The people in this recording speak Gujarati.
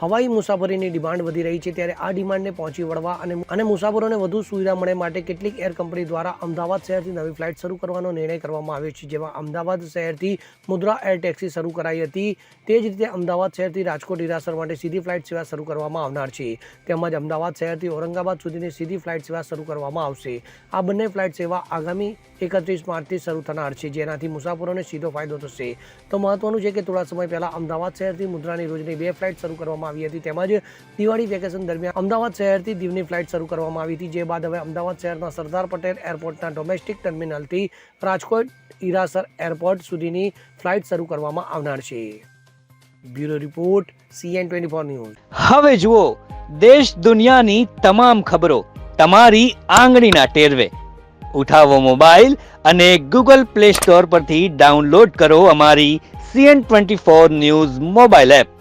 હવાઈ મુસાફરીની ડિમાન્ડ વધી રહી છે ત્યારે આ ડિમાન્ડને પહોંચી વળવા અને અને મુસાફરોને વધુ સુવિધા મળે માટે કેટલીક એર કંપની દ્વારા અમદાવાદ શહેરથી નવી ફ્લાઇટ શરૂ કરવાનો નિર્ણય કરવામાં આવ્યો છે, જેમાં અમદાવાદ શહેરથી મુદ્રા એર ટેક્સી શરૂ કરાઈ હતી. તે જ રીતે અમદાવાદ શહેરથી રાજકોટ હિરાસર માટે સીધી ફ્લાઇટ સેવા શરૂ કરવામાં આવનાર છે. તેમજ અમદાવાદ શહેરથી ઔરંગાબાદ સુધીની સીધી ફ્લાઇટ સેવા શરૂ કરવામાં આવશે. આ બંને ફ્લાઇટ સેવા આગામી એકત્રીસ માર્ચથી શરૂ થનાર છે, જેનાથી મુસાફરોને સીધો ફાયદો થશે. તો મહત્વનું છે કે થોડા સમય પહેલા અમદાવાદ શહેરથી મુદ્રાની રોજની બે ફ્લાઇટ શરૂ કરવામાં આવી હતી. તેમજ દિવાળી વેકેશન દરમિયાન અમદાવાદ શહેરથી દીવની ફ્લાઇટ શરૂ કરવામાં આવી હતી. જે બાદ હવે અમદાવાદ શહેરના સરદાર પટેલ એરપોર્ટના ડોમેસ્ટિક ટર્મિનલથી રાજકોટ ઈરાસર એરપોર્ટ સુધીની ફ્લાઇટ શરૂ કરવામાં આવનાર છે. Bureau report CN twenty four news. હવે જુઓ, દેશ દુનિયાની તમામ ખબરો તમારી આંગળીના ટેરવે. ઉઠાવો મોબાઈલ અને ગૂગલ પ્લે સ્ટોર પરથી ડાઉનલોડ કરો અમારી CN twenty four news mobile app.